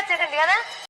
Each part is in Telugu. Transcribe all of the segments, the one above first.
H. Delgada?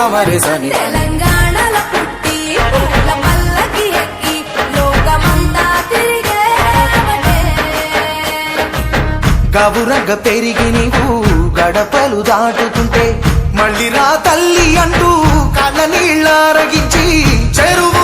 పవరిసని. తెలంగాణల పెరిగి నీవు గడపలు దాటుతుంటే మళ్ళీ రా తల్లి అంటూ కళ్ళ నీళ్ళారగించి చెరువు